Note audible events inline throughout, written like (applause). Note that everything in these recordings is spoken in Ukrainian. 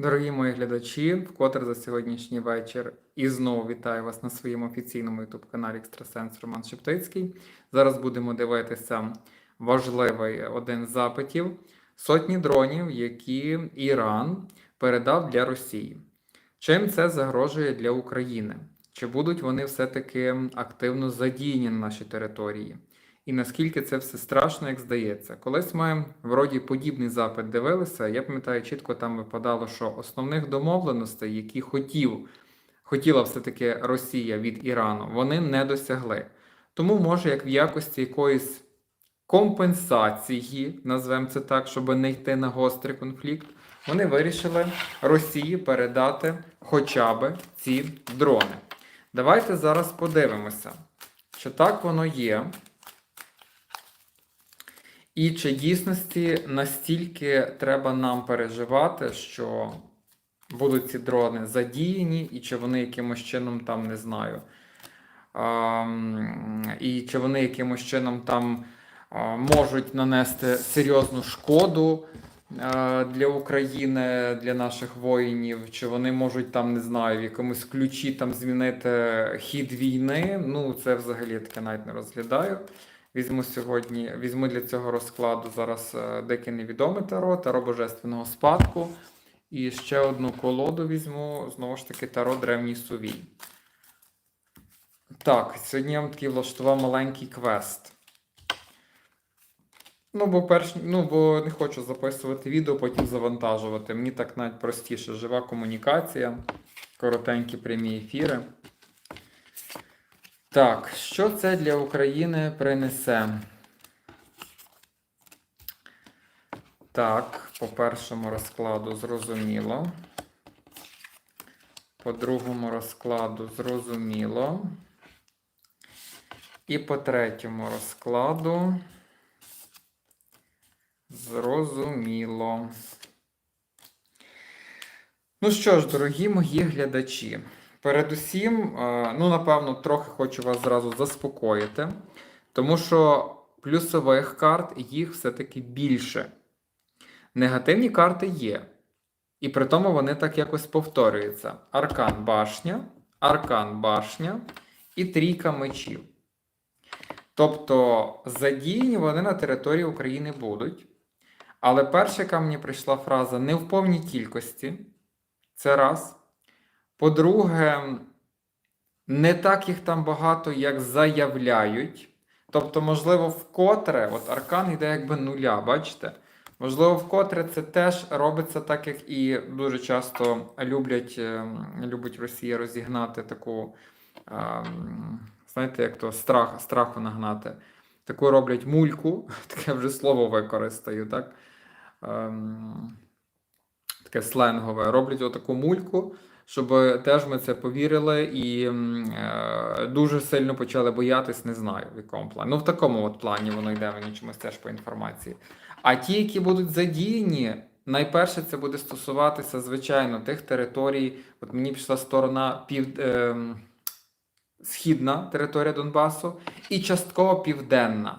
Дорогі мої глядачі, вкотре за сьогоднішній вечір і знову вітаю вас на своєму офіційному ютуб-каналі Екстрасенс Роман Шептицький. Зараз будемо дивитися важливий один з запитів сотні дронів, які Іран передав для Росії. Чим це загрожує для України? Чи будуть вони все-таки активно задіяні на нашій території? І наскільки це все страшно, як здається. Колись ми вроді подібний запит дивилися. Я пам'ятаю, чітко там випадало, що основних домовленостей, які хотів, хотіла все-таки Росія від Ірану, вони не досягли. Тому, може, як в якості якоїсь компенсації, назвемо це так, щоб не йти на гострий конфлікт, вони вирішили Росії передати хоча б ці дрони. Давайте зараз подивимося, чи так воно є. І чи дійсності настільки треба нам переживати, що будуть ці дрони задіяні, і чи вони якимось чином там не знаю. І чи вони якимось чином там можуть нанести серйозну шкоду для України, для наших воїнів, чи вони можуть там, не знаю, в якомусь ключі там змінити хід війни. Ну, це взагалі таке навіть не розглядаю. Візьму сьогодні, візьму для цього розкладу зараз е, деяке невідоме таро, таро божественного спадку. І ще одну колоду візьму, знову ж таки, таро древній сувій. Так, сьогодні я вам такий влаштував маленький квест. Ну, бо перш, ну, бо не хочу записувати відео, потім завантажувати. Мені так навіть простіше. Жива комунікація, коротенькі прямі ефіри. Так, що це для України принесе? Так, по першому розкладу зрозуміло. По другому розкладу зрозуміло. І по третьому розкладу зрозуміло. Ну що ж, дорогі мої глядачі. Передусім, е, ну, напевно, трохи хочу вас зразу заспокоїти, тому що плюсових карт їх все-таки більше. Негативні карти є. І при тому вони так якось повторюються: Аркан башня, Аркан башня і трійка мечів. Тобто задіяні вони на території України будуть. Але перша, яка мені прийшла фраза не в повній кількості. Це раз. По-друге, не так їх там багато, як заявляють. Тобто, можливо, вкотре, от аркан йде якби нуля, бачите? Можливо, вкотре це теж робиться так, як і дуже часто люблять, е, любить Росія розігнати таку, ем, знаєте, як то страх, страху нагнати. Таку роблять мульку, (laughs) таке вже слово використаю, так? Ем, таке сленгове. Роблять отаку мульку, щоб теж ми це повірили і е, дуже сильно почали боятись, не знаю в якому плані. Ну, в такому от плані воно йде мені чомусь теж по інформації. А ті, які будуть задіяні, найперше це буде стосуватися, звичайно, тих територій. От мені пішла сторона пів. Е, Східна територія Донбасу і частково південна.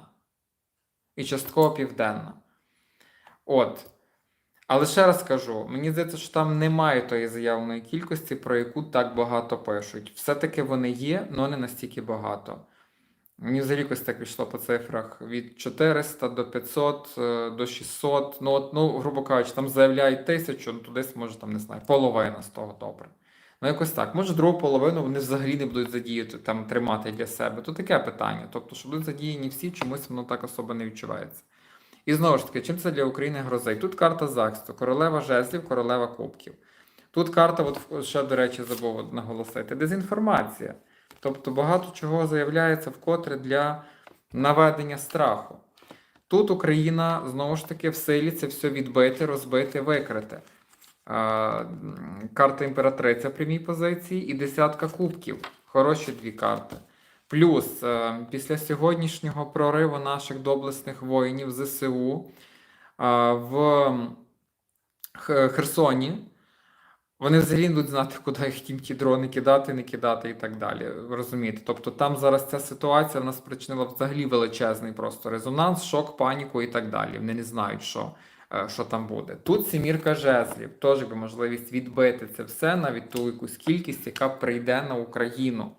І частково південна. От. Але ще раз кажу, мені здається, що там немає тої заявленої кількості, про яку так багато пишуть. Все-таки вони є, але не настільки багато. Мені взагалі якось так пішло по цифрах від 400 до 500 е, до 600. Ну, от, ну грубо кажучи, там заявляють тисячу, ну то десь може там не знаю, половина з того добре. Ну, якось так. Може, другу половину вони взагалі не будуть задіяти там тримати для себе. То таке питання. Тобто, що будуть задіяні всі, чомусь воно так особо не відчувається. І знову ж таки, чим це для України грозить? Тут карта захисту, королева жезлів, королева кубків. Тут карта, от ще, до речі, забув наголосити, дезінформація. Тобто багато чого заявляється вкотре для наведення страху. Тут Україна знову ж таки в силі це все відбити, розбити, викрити. Карта імператриця в прямій позиції і десятка кубків. Хороші дві карти. Плюс е, після сьогоднішнього прориву наших доблесних воїнів ЗСУ в Херсоні. Вони взагалі будуть знати, куди їх тім ті дрони кидати, не кидати і так далі. Розумієте? Тобто там зараз ця ситуація в нас взагалі величезний просто резонанс, шок, паніку і так далі. Вони не знають, що е, що там буде. Тут сімірка жезлів, теж би можливість відбити це все, навіть ту якусь кількість, яка прийде на Україну.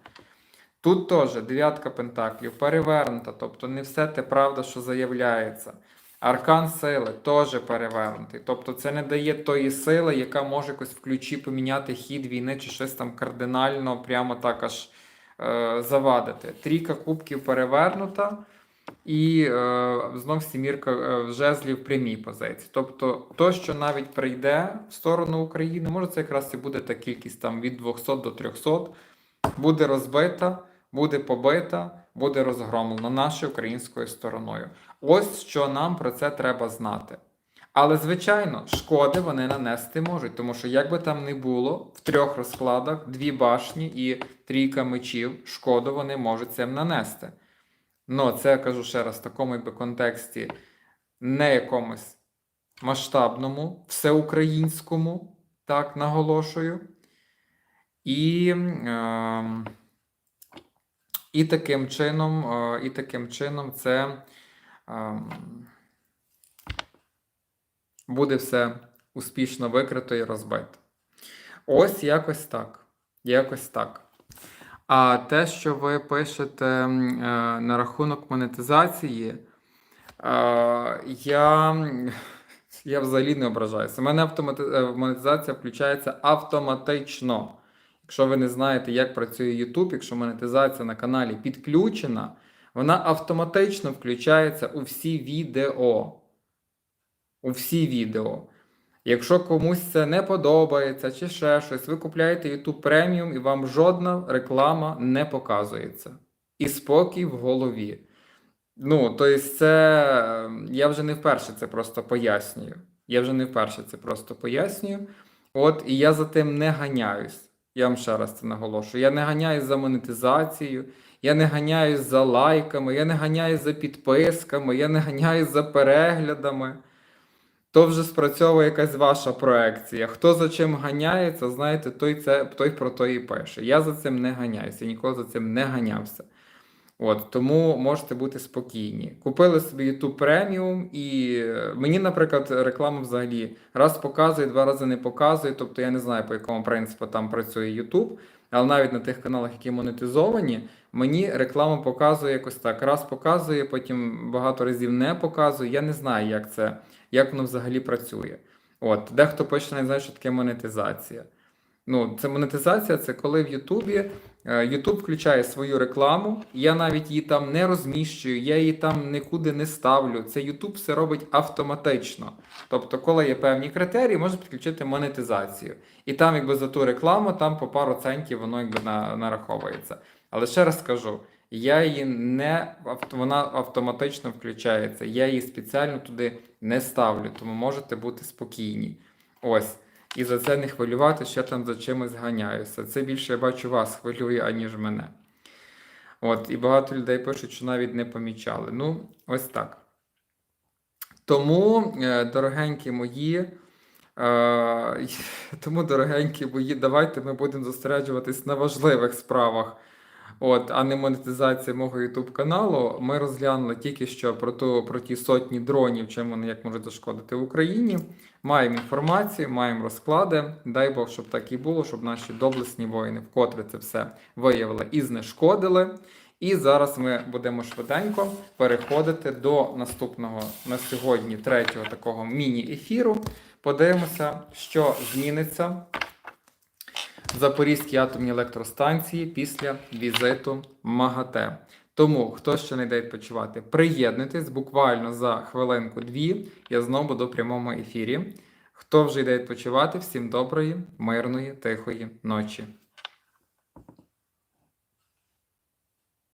Тут теж дев'ятка пентаклів перевернута, тобто не все те правда, що заявляється. Аркан сили теж перевернутий. Тобто це не дає тої сили, яка може якось в ключі поміняти хід війни чи щось там кардинально прямо так аж е, завадити. Трійка кубків перевернута, і е, знов сімірка е, жезлів в прямій позиції. Тобто, то, що навіть прийде в сторону України, може це якраз і буде та кількість там від 200 до 300, буде розбита, буде побита, буде розгромлена нашою українською стороною. Ось що нам про це треба знати. Але, звичайно, шкоди вони нанести можуть, тому що як би там не було, в трьох розкладах дві башні і трійка мечів, шкоду вони можуть цим нанести. Ну, це я кажу ще раз в такому якби, контексті не якомусь масштабному, всеукраїнському, так наголошую. І, е, і таким чином, е, і таким чином це е, буде все успішно викрито і розбито. Ось якось так. Якось так. А те, що ви пишете е, на рахунок монетизації, е, я, я взагалі не ображаюся. У мене автомати... монетизація включається автоматично. Якщо ви не знаєте, як працює YouTube, якщо монетизація на каналі підключена, вона автоматично включається у всі відео. У всі відео. Якщо комусь це не подобається чи ще щось, ви купляєте YouTube преміум і вам жодна реклама не показується. І спокій в голові. Ну, тобто, це е, я вже не вперше це просто пояснюю. Я вже не вперше це просто пояснюю. От, і я за тим не ганяюсь. Я вам ще раз це наголошую. Я не ганяюсь за монетизацією, я не ганяюсь за лайками, я не ганяюсь за підписками, я не ганяюсь за переглядами. То вже спрацьовує якась ваша проекція. Хто за чим ганяється, знаєте, той це той про то і пише. Я за цим не ганяюся, я ніколи за цим не ганявся. От, тому можете бути спокійні. Купили собі YouTube преміум, і е, мені, наприклад, реклама взагалі раз показує, два рази не показує. Тобто я не знаю, по якому принципу там працює YouTube, але навіть на тих каналах, які монетизовані, мені реклама показує якось так. Раз показує, потім багато разів не показує. Я не знаю, як це, як воно взагалі працює. От, дехто пише, не знає, що таке монетизація. Ну, це монетизація це коли в Ютубі YouTube включає свою рекламу, я навіть її там не розміщую, я її там нікуди не ставлю. Це YouTube все робить автоматично. Тобто, коли є певні критерії, можна підключити монетизацію. І там, якби за ту рекламу, там по пару центів воно якби на, нараховується. Але ще раз скажу, я її не вона автоматично включається. Я її спеціально туди не ставлю, тому можете бути спокійні. Ось. І за це не хвилювати, що я там за чимось ганяюся. Це більше я бачу вас хвилює, аніж мене. От, і багато людей пишуть, що навіть не помічали. Ну, ось так. Тому, е, дорогенькі мої, е, (laughs) тому, дорогенькі мої, давайте ми будемо зосереджуватись на важливих справах. От, а не монетизація мого YouTube каналу. Ми розглянули тільки що про ту, про ті сотні дронів, чим вони як можуть зашкодити в Україні. Маємо інформацію, маємо розклади. Дай Бог, щоб так і було, щоб наші доблесні воїни вкотре це все виявили і знешкодили. І зараз ми будемо швиденько переходити до наступного на сьогодні третього такого міні-ефіру. Подивимося, що зміниться Запорізькій атомній електростанції після візиту МАГАТЕ. Тому, хто ще не йде відпочивати, приєднуйтесь буквально за хвилинку-дві. Я знову буду в прямому ефірі. Хто вже йде відпочивати, всім доброї, мирної, тихої ночі.